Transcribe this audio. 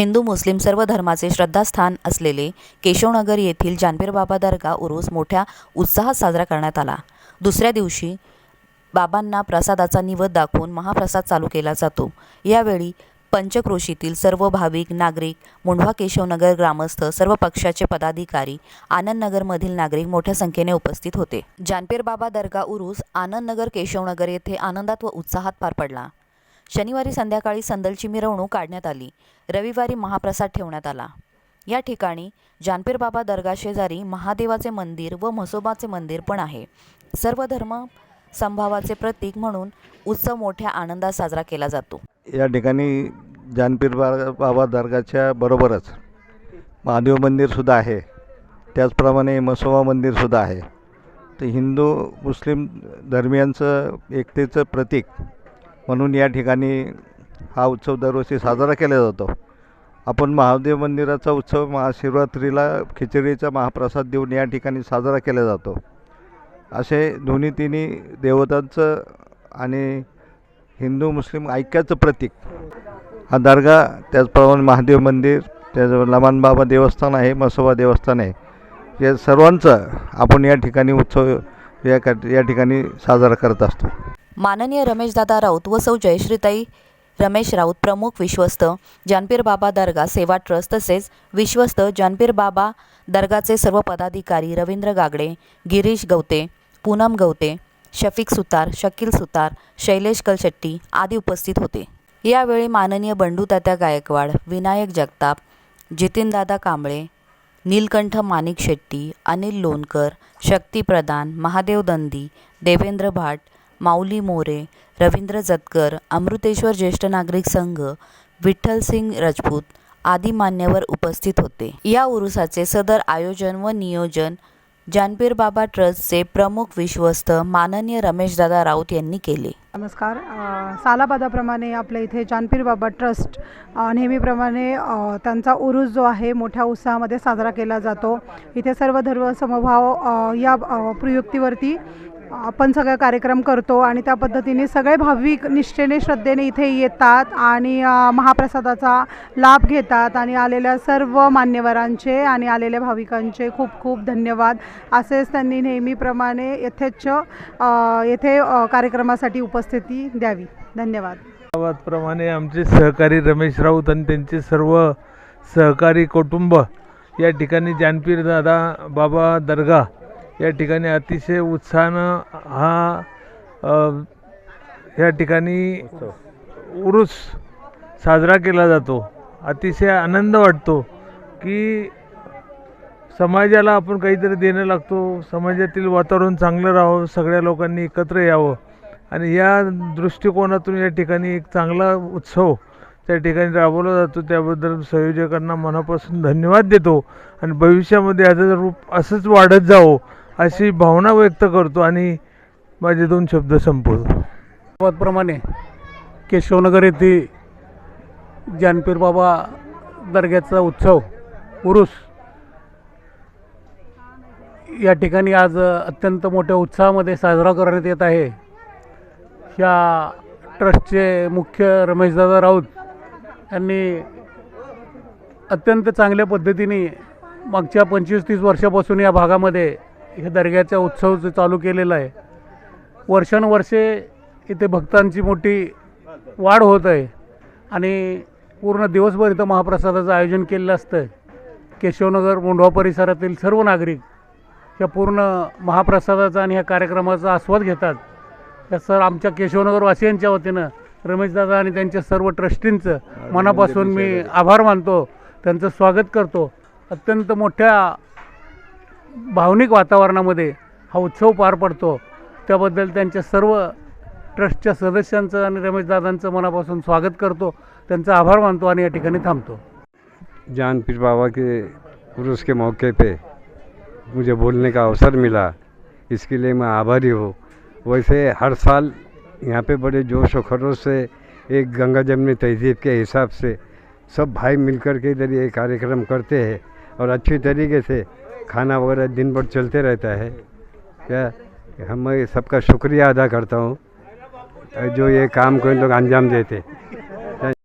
हिंदू मुस्लिम सर्व धर्माचे श्रद्धास्थान असलेले केशवनगर येथील जानपीर बाबा दर्गा उरूस मोठ्या उत्साहात साजरा करण्यात आला. दुसऱ्या दिवशी बाबांना प्रसादाचा निवद दाखवून महाप्रसाद चालू केला जातो. यावेळी पंचक्रोशीतील सर्व भाविक नागरिक मुंढवा केशवनगर ग्रामस्थ सर्व पक्षाचे पदाधिकारी आनंदनगरमधील नागरिक मोठ्या संख्येने उपस्थित होते. जानपीर बाबा दर्गा उरूस आनंदनगर केशवनगर येथे आनंदात व उत्साहात पार पडला. शनिवारी संध्याकाळी संदलची मिरवणूक काढण्यात आली. रविवारी महाप्रसाद ठेवण्यात आला. या ठिकाणी जानपीर बाबा दर्गा शेजारी महादेवाचे मंदिर व म्हसोबाचे मंदिर पण आहे. सर्व धर्म संभावाचे प्रतीक म्हणून उत्सव मोठ्या आनंदात साजरा केला जातो. या ठिकाणी जानपीर बा बाबा दर्गाच्या बरोबरच महादेव मंदिरसुद्धा आहे. त्याचप्रमाणे मसोबा मंदिरसुद्धा आहे. तर हिंदू मुस्लिम धर्मियांचं एकतेचं प्रतीक म्हणून या ठिकाणी हा उत्सव दरवर्षी साजरा केला जातो. आपण महादेव मंदिराचा उत्सव महाशिवरात्रीला खिचडीचा महाप्रसाद देऊन या ठिकाणी साजरा केला जातो. असे दोन्ही तिन्ही देवतांचं आणि हिंदू मुस्लिम ऐक्याचं प्रतीक. हा दर्गा त्याचप्रमाणे महादेव मंदिर त्याचं लमानबाबा देवस्थान आहे मसोबा देवस्थान आहे. या सर्वांचं आपण या ठिकाणी उत्सव या या ठिकाणी साजरा करत असतो. माननीय रमेशदादा राऊत व सौ जयश्रीताई रमेश राऊत प्रमुख विश्वस्त जानपीर बाबा दर्गा सेवा ट्रस्ट तसेच विश्वस्त जानपीर बाबा दर्गाचे सर्व पदाधिकारी रवींद्र गागडे गिरीश गवते पूनम गवते शफिक सुतार शकील सुतार शैलेश कलशेट्टी आदी उपस्थित होते. यावेळी माननीय बंडू तात्या गायकवाड विनायक जगताप जितीनदादा कांबळे नीलकंठ माणिक शेट्टी अनिल लोणकर शक्ती प्रधान महादेव दंदी देवेंद्र भाट माऊली मोरे रवींद्र जतकर अमृतेश्वर ज्येष्ठ नागरिक संघ विठ्ठलसिंग राजपूत आदी मान्यवर उपस्थित होते. या उरुसाचे सदर आयोजन व नियोजन जानपीर बाबा ट्रस्टचे प्रमुख विश्वस्त माननीय रमेशदादा राऊत यांनी केले. नमस्कार. सालाबादाप्रमाणे आपल्या इथे जानपीर बाबा ट्रस्ट नेहमीप्रमाणे त्यांचा उरूस जो आहे मोठ्या उत्साहामध्ये साजरा केला जातो. इथे सर्व धर्म समभाव या प्रयुक्तीवरती आपण सगळे कार्यक्रम करतो आणि त्या पद्धतीने सगळे भाविक निष्ठेने श्रद्धेने इथे येतात आणि महाप्रसादाचा लाभ घेतात आणि आलेल्या सर्व मान्यवरांचे आणि आलेल्या भाविकांचे खूप खूप धन्यवाद. असेच त्यांनी नेहमीप्रमाणे यथेच्छ येथे कार्यक्रमासाठी उपस्थिती द्यावी. धन्यवाद. प्रमाणे आमचे सहकारी रमेश राऊत आणि त्यांचे सर्व सहकारी कुटुंब या ठिकाणी जानपीर दादा बाबा दर्गा या ठिकाणी अतिशय उत्साहानं हा या ठिकाणी उरूस साजरा केला जातो. अतिशय आनंद वाटतो की समाजाला आपण काहीतरी देणं लागतो समाजातील वातावरण चांगलं राहावं सगळ्या लोकांनी एकत्र यावं. आणि या दृष्टिकोनातून या ठिकाणी एक चांगला उत्सव त्या ठिकाणी राबवला जातो. त्याबद्दल संयोजकांना मनापासून धन्यवाद देतो. आणि भविष्यामध्ये याचं रूप असंच वाढत जावं. अशी भावना व्यक्त करतो आणि माझे दोन शब्द संपवतो. प्रमाणे केशवनगर येथे जानपीर बाबा दर्ग्याचा उत्सव उरुस या ठिकाणी आज अत्यंत मोठ्या उत्साहामध्ये साजरा करण्यात येत आहे. ह्या ट्रस्टचे मुख्य रमेशदादा राऊत यांनी अत्यंत चांगल्या पद्धतीने मागच्या पंचवीस तीस वर्षापासून या भागामध्ये हे दर्ग्याचा उत्सव जो चालू केलेला आहे वर्षानुवर्षे इथे भक्तांची मोठी वाढ होत आहे. आणि पूर्ण दिवसभर इथं महाप्रसादाचं आयोजन केलेलं असतं केशवनगर मोंढवा परिसरातील सर्व नागरिक या पूर्ण महाप्रसादाचा आणि ह्या कार्यक्रमाचा आस्वाद घेतात. त्या सर आमच्या केशवनगर वासियांच्या वतीनं रमेशदादा आणि त्यांच्या सर्व ट्रस्टींचं मनापासून मी आभार मानतो. त्यांचं स्वागत करतो. अत्यंत मोठ्या भावनिक वातावरणामध्ये हा उत्सव पार पडतो. त्याबद्दल त्यांच्या सर्व ट्रस्टच्या सदस्यांचं आणि रमेशदादांचं मनापासून स्वागत करतो. त्यांचा आभार मानतो आणि या ठिकाणी थांबतो. जान पीर बाबा के पुरुष के मौके पे मुझे बोलने का अवसर मिला. इसके लिए मैं आभारी हूँ। वैसे हर साल यहाँ पे बड़े जोश और खरोश से एक गंगा जमनी तहजीब के हिसाब से सब भाई मिलकर के इधर ये कार्यक्रम करते हैं और अच्छी तरीके से खाना वगैरह दिन भर चलते रहता है। क्या? हम मैं सबका शुक्रिया अदा करता हूँ। जो ये काम को इन लोग अंजाम देते।